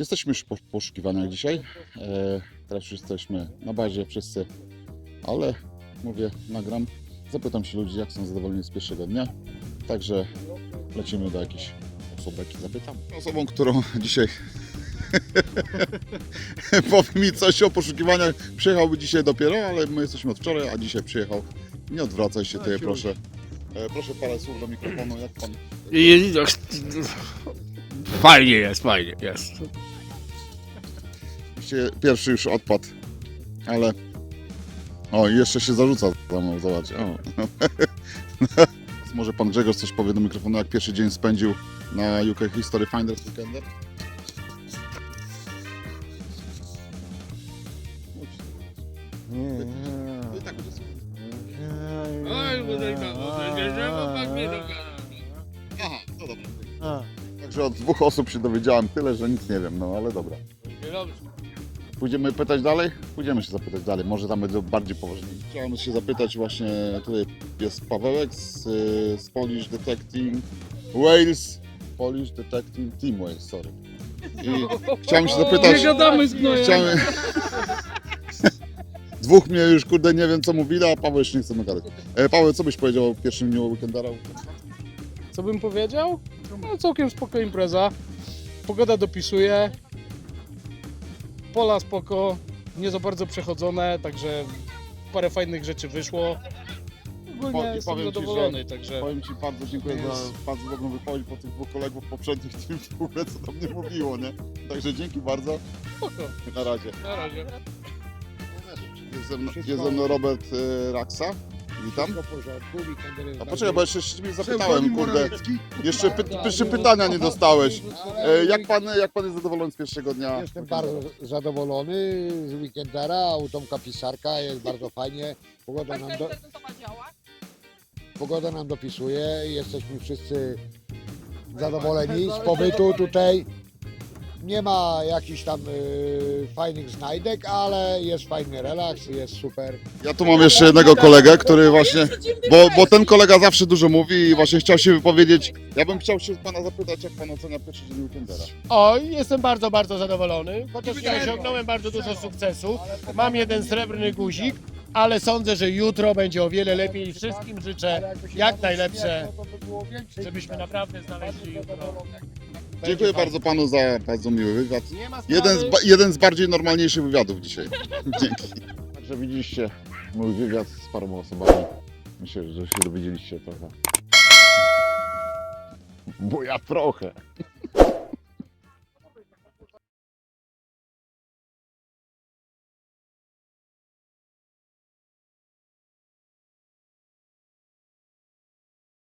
Jesteśmy już po poszukiwaniach dzisiaj. E, teraz już jesteśmy na bazie wszyscy, ale mówię, nagram. Zapytam się ludzi, jak są zadowoleni z pierwszego dnia. Także lecimy do jakiejś osobek i zapytam. Osobą, którą dzisiaj powie mi coś o poszukiwaniach, przyjechałby dzisiaj dopiero, ale my jesteśmy od wczoraj, a dzisiaj przyjechał. Nie odwracaj się tutaj, proszę. E, proszę parę słów do mikrofonu, jak pan I, fajnie jest, fajnie jest. Oczywiście pierwszy już odpadł, ale... O, jeszcze się zarzuca za mną, zobacz. Może pan Grzegorz coś powie do mikrofonu, jak pierwszy dzień spędził na UK History Finders Weekender? Oj, mnie Aha, no dobra. Także od dwóch osób się dowiedziałem tyle, że nic nie wiem, no ale dobra. Dobrze. Pójdziemy pytać dalej? Pójdziemy się zapytać dalej, może tam będzie bardziej poważnie. Chciałem się zapytać właśnie, tutaj jest Pawełek z, z Polish Detecting Wales, Polish Detecting Team Wales, sorry. I chciałem się zapytać, Nie gadamy z gnojem. chciałem... Dwóch mnie już, kurde, nie wiem co mówili, a Paweł jeszcze nie chce gadać. E, Paweł, co byś powiedział o pierwszym dniu weekendara? Co bym powiedział? No całkiem spoko impreza. Pogoda dopisuje. Pola spoko, nie za bardzo przechodzone, także parę fajnych rzeczy wyszło. Po- Ogólnie i jestem powiem ci, zadowolony, także Powiem Ci bardzo dziękuję za Jest. bardzo dobrą wypowiedź po tych dwóch kolegów poprzednich, tym w ogóle co tam nie mówiło, nie? Także dzięki bardzo, spoko. na razie. Na razie. Jest ze mną, jest ze mną Robert e, Raksa, witam. Wszystko w porządku, weekender jest A poczekaj, bo jeszcze się zapytałem, kurde, jeszcze, py, jeszcze pytania nie dostałeś. E, jak, pan, jak Pan jest zadowolony z pierwszego dnia? Jestem bardzo zadowolony z weekendera, u Tomka Pisarka jest bardzo fajnie. Pogoda nam, do, pogoda nam dopisuje, jesteśmy wszyscy zadowoleni z pobytu tutaj. Nie ma jakichś tam y, fajnych znajdek, ale jest fajny relaks, jest super. Ja tu mam jeszcze jednego kolegę, który właśnie, bo, bo ten kolega zawsze dużo mówi i właśnie chciał się wypowiedzieć. Ja bym chciał się Pana zapytać, jak Pan ocenia pierwszy dzień weekendera? O, jestem bardzo, bardzo zadowolony, chociaż nie osiągnąłem bardzo dużo sukcesu. Mam jeden srebrny guzik, ale sądzę, że jutro będzie o wiele lepiej i wszystkim życzę jak najlepsze, żebyśmy naprawdę znaleźli jutro. Dziękuję bardzo Panu za bardzo miły wywiad. Nie ma sprawy. Jeden z, ba- jeden z bardziej normalniejszych wywiadów dzisiaj. Dzięki. Także widzieliście mój wywiad z paroma osobami. Myślę, że się dowiedzieliście trochę. Bo ja trochę.